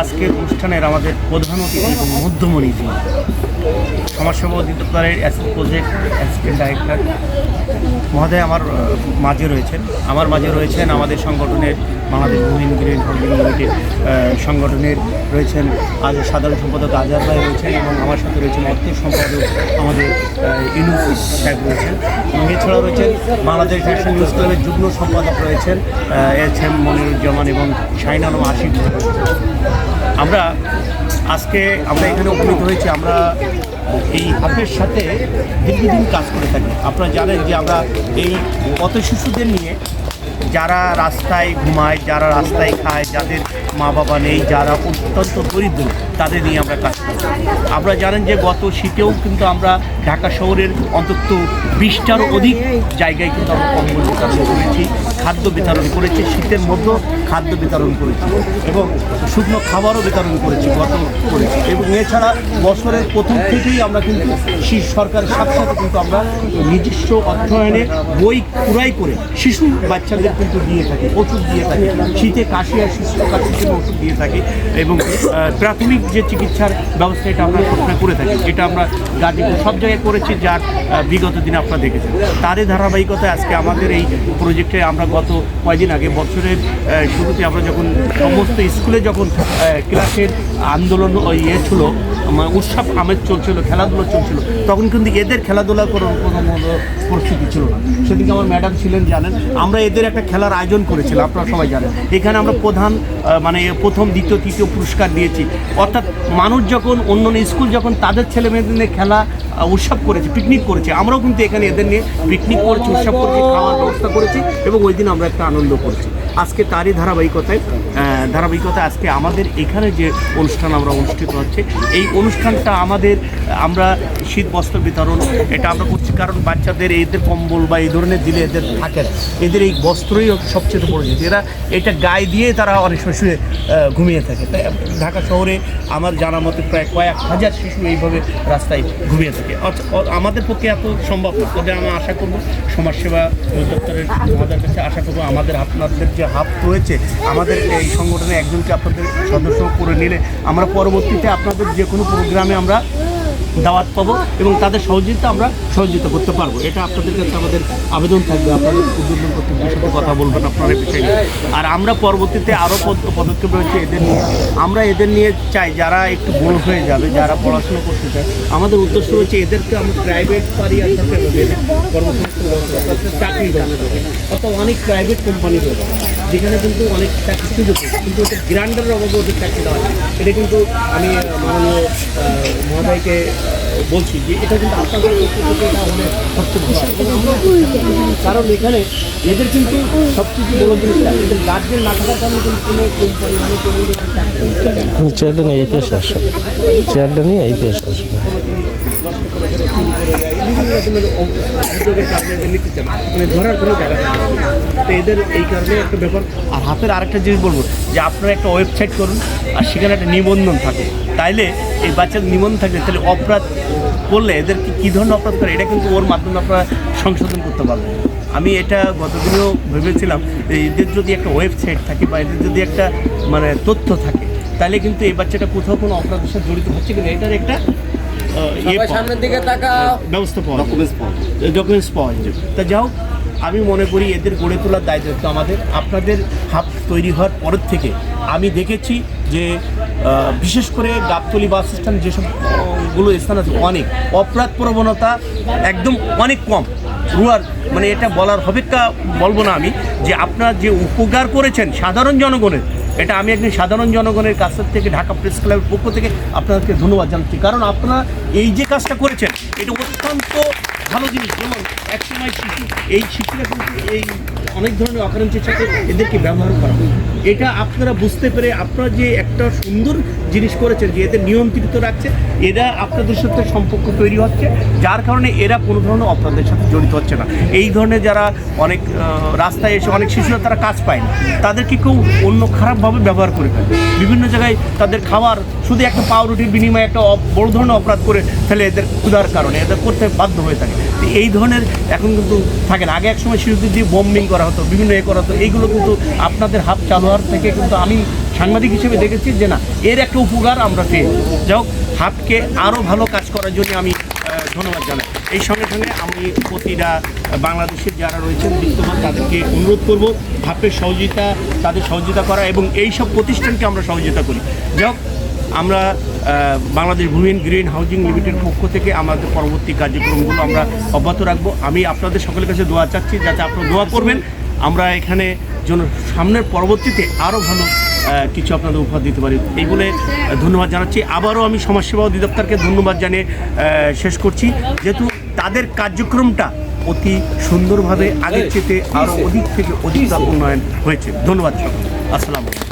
আজকের অনুষ্ঠানের আমাদের প্রধান অতিথি এবং মধ্যমণি যিনি। সমাজসেবা অধিদপ্তরের অ্যাসিস্ট প্রজেক্ট অ্যাসিস্ট্যান্ট ডাইরেক্টর মহোদয়, আমার মাঝে রয়েছেন। আমার মাঝে রয়েছেন আমাদের সংগঠনের Bangladesh Muhin green holding limited সংগঠনের রয়েছেন আজ সাধারণ সম্পাদক আজহার ভাই রয়েছেন এবং আমার সাথে রয়েছেন অর্থ সম্পাদক আমাদের ইউনুস সাহেব রয়েছেন। এবং এছাড়াও রয়েছেন বাংলাদেশ ন্যাশনাল নিউজ ক্লাবের যুগ্ম সম্পাদক রয়েছেন এস এম মনিরুজ্জামান এবং শাহিন আলম আশিক আমরা আজকে আমরা এখানে উপনীত হয়েছি, আমরা এই হাফের সাথে দীর্ঘদিন কাজ করে থাকি। আপনারা জানেন যে আমরা এই পথ শিশুদের নিয়ে যারা রাস্তায় ঘুমায়, যারা রাস্তায় খায়, যাদের মা বাবা নেই, যারা অত্যন্ত দরিদ্র তাদের নিয়ে আমরা কাজ করি আপনারা জানেন যে গত শীতেও কিন্তু আমরা ঢাকা শহরের অন্তত বিশটারও অধিক জায়গায় কিন্তু আমরা কম্বল বিতরণ করেছি, খাদ্য বিতরণ করেছি, শীতের মধ্যেও খাদ্য বিতরণ করেছি এবং শুকনো খাবারও বিতরণ করেছি, গত করেছি। এবং এছাড়া বছরের প্রথম থেকেই আমরা কিন্তু শীত সরকারের সাথে সাথে কিন্তু আমরা নিজস্ব অর্থায়নে বই ক্রয় করে শিশু বাচ্চাদের কিন্তু দিয়ে থাকি, ওষুধ দিয়ে থাকি। শীতে কাশি আর শিশু জন্য ওষুধ দিয়ে থাকি এবং প্রাথমিক যে চিকিৎসার ব্যবস্থা এটা আমরা সবসময় করে থাকি এটা আমরা গাজীপুর সব জায়গায় করেছি যার বিগত দিনে আপনারা দেখেছেন। তারই ধারাবাহিকতায় আজকে আমাদের এই প্রজেক্টে আমরা গত কয়েকদিন আগে বছরের শুরুতে আমরা যখন সমস্ত স্কুলে যখন ক্লাসের আন্দোলন ইয়ে ছিল উৎসব আমেজ চলছিল, খেলাধুলো চলছিল, তখন কিন্তু এদের খেলাধুলা করার কোনো পরিস্থিতি ছিল না। সেদিকে আমার ম্যাডাম ছিলেন, জানেন? আমরা এদের একটা খেলার আয়োজন করেছিলাম, আপনারা সবাই জানেন। এখানে আমরা প্রধান মানে প্রথম, দ্বিতীয়, তৃতীয় পুরস্কার দিয়েছি। অর্থাৎ মানুষ যখন অন্য স্কুল যখন তাদের ছেলে মেয়েদের নিয়ে খেলা উৎসব করেছে পিকনিক করেছে, আমরাও কিন্তু এখানে এদের নিয়ে পিকনিক করেছি, উৎসব করেছি, খাওয়ার ব্যবস্থা করেছি এবং ওই দিন আমরা একটা আনন্দ করেছি। আজকে তারই ধারাবাহিকতায় আহ, ধারাবাহিকতায় আজকে আমাদের এখানে যে অনুষ্ঠান আমরা অনুষ্ঠিত হচ্ছে এই অনুষ্ঠানটা আমাদের আমরা শীত বস্ত্র বিতরণ এটা আমরা করছি কারণ বাচ্চাদের এদের কম্বল বা এই ধরনের দিলে এদের থাকে না। এদের এই বস্ত্রই সবচেয়ে বড় জিনিস এরা এটা গায়ে দিয়ে তারা অনেক সময় শুয়ে ঘুমিয়ে থাকে। তাই ঢাকা শহরে আমার জানা মতে প্রায় কয়েক হাজার শিশু এইভাবে রাস্তায় ঘুমিয়ে থাকে। আমাদের পক্ষে এত সম্ভব না। তবে আমি আশা করব সমাজসেবা দপ্তরের আমাদের কাছে আশা করব আমাদের আপনাদের যে হাব রয়েছে, আমাদের এই সংগঠনে একজনকে আপনাদের সদস্য করে নিলে আমরা পরবর্তীতে আপনাদের যে কোনো প্রোগ্রামে আমরা দাওয়াত পাবো এবং তাদের সহযোগিতা আমরা সহযোগিতা করতে পারব। এটা আপনাদের কাছে আমাদের আবেদন থাকবে, আপনাদের উদ্বোধন কর্তৃপক্ষের সাথে কথা বলবেন আপনারা বিষয়ে আর আমরা পরবর্তীতে আরও পদক্ষেপ রয়েছে এদের নিয়ে। আমরা এদের নিয়ে চাই, যারা একটু বড় হয়ে যাবে, যারা পড়াশোনা করতে চায়, আমাদের উদ্দেশ্য হচ্ছে এদেরকে আমরা প্রাইভেট পারি অর্থাৎ চাকরি অর্থাৎ অনেক প্রাইভেট কোম্পানি রয়েছে। যেখানে কিন্তু অনেক চাকরি সুযোগ কিন্তু ওদের গ্রান্ডারের অভাবে ওদের চাকরি দেওয়া হয় এটা কিন্তু আমি মাননীয় আহ, মহোদয়কে বলছি যে এটা কিন্তু আপনাদের এটা কারণ এখানে এদের কিন্তু সবচেয়ে বড় জিনিসটা এদের গার্জেন না থাকার কারণে কিন্তু কোনো কোম্পানি মানে চেয়ারটা নিয়ে এই পেশে আসো। চেয়ারটা নিয়ে এই পেশে আসো। কাজে এদের নিতে মানে ধরার কোনো জায়গা। তো এদের এই কারণে একটা ব্যাপার। আর হাতের আরেকটা জিনিস বলব, যে আপনারা একটা ওয়েবসাইট করুন, আর সেখানে একটা নিবন্ধন থাকে। তাইলে এই বাচ্চাদের নিবন্ধন থাকে তাহলে অপরাধ করলে এদেরকে কী ধরনের অপরাধ করে, এটা কিন্তু ওর মাধ্যমে আপনারা সংশোধন করতে পারবেন। আমি এটা গতদিনেও ভেবেছিলাম এদের যদি একটা ওয়েবসাইট থাকে বা এদের যদি একটা মানে তথ্য থাকে, তাহলে কিন্তু এই বাচ্চাটা কোথাও কোনো অপরাধের সাথে জড়িত হচ্ছে কিনা, এটার একটা ইয়ে সামনের দিকে তাকা ব্যবস্থা পাওয়া ডকুমেন্টস পাওয়া ডকুমেন্টস পাওয়া যায়। তা যাও আমি মনে করি এদের গড়ে তোলার দায়িত্ব আমাদের। আপনাদের হাব তৈরি হওয়ার পরের থেকে আমি দেখেছি যে বিশেষ করে গাবতলি বাস স্ট্যান্ড যেসবগুলো স্থান আছে অনেক। অপরাধ প্রবণতা একদম অনেক কম। রুয়ার মানে এটা বলার হবে বলব না আমি যে আপনার যে উপকার করেছেন সাধারণ জনগণের এটা আমি একজন সাধারণ জনগণের কাছ থেকে, ঢাকা প্রেস ক্লাবের পক্ষ থেকে আপনাদেরকে ধন্যবাদ জানাচ্ছি। কারণ আপনারা এই যে কাজটা করেছেন, এটা অত্যন্ত ভালো জিনিস। যেমন একসময় শিশু, এই শিশুরা কিন্তু এই অনেক ধরনের অকারেন্সের সাথে এদেরকে ব্যবহার করা। এটা আপনারা বুঝতে পেরে আপনারা যে একটা সুন্দর জিনিস করেছেন যে এদের নিয়ন্ত্রিত রাখছে, এরা আপনাদের সাথে সম্পর্ক তৈরি হচ্ছে, যার কারণে এরা কোনো ধরনের অপরাধের সাথে জড়িত হচ্ছে না। এই ধরনের যারা অনেক রাস্তায় এসে অনেক শিশুরা তারা কাজ পায় না। তাদেরকে কেউ অন্য খারাপভাবে ব্যবহার করে ফেলে। বিভিন্ন জায়গায় তাদের খাবার শুধু একটা পাউরুটির বিনিময়ে একটা বড় ধরনের অপরাধ করে ফেলে এদের ক্ষুধার কারণে। এদের করতে বাধ্য হয়ে থাকে। এই ধরনের এখন কিন্তু থাকে না। আগে একসময় শিশুদের দিয়ে বম্বিং করা হতো, বিভিন্ন এ করা হতো। এইগুলো কিন্তু আপনাদের হাত চালু হওয়ার থেকে কিন্তু আমি সাংবাদিক হিসেবে দেখেছি যে না, এর একটা উপকার আমরা পেয়ে যাই। হোক হাবকে আরও ভালো কাজ করার জন্য আমি ধন্যবাদ জানাই। এই সঙ্গে সঙ্গে আমি প্রতিটা বাংলাদেশের যারা রয়েছেন, বিদ্যমান, তাদেরকে অনুরোধ করব হাপের সহযোগিতা, তাদের সহযোগিতা করা এবং এই সব প্রতিষ্ঠানকে আমরা সহযোগিতা করি। যাই আমরা বাংলাদেশ ভূমিহীন গ্রিন হাউজিং লিমিটেড পক্ষ থেকে আমাদের পরবর্তী কার্যক্রমগুলো আমরা অব্যাহত রাখব। আমি আপনাদের সকলের কাছে দোয়া চাচ্ছি, যাতে আপনারা দোয়া করবেন। আমরা এখানে যেন সামনের পরবর্তীতে আরও ভালো কিছু আপনাদের উপহার দিতে পারি। এই বলে ধন্যবাদ জানাচ্ছি। আবারও আমি সমাজসেবা অধিদপ্তরকে ধন্যবাদ জানিয়ে শেষ করছি। যেহেতু তাদের কার্যক্রমটা অতি সুন্দরভাবে আগের চেয়ে আরও অধিক থেকে অধিক উন্নয়ন হয়েছে। ধন্যবাদ সকল আসসালামু আলাইকুম।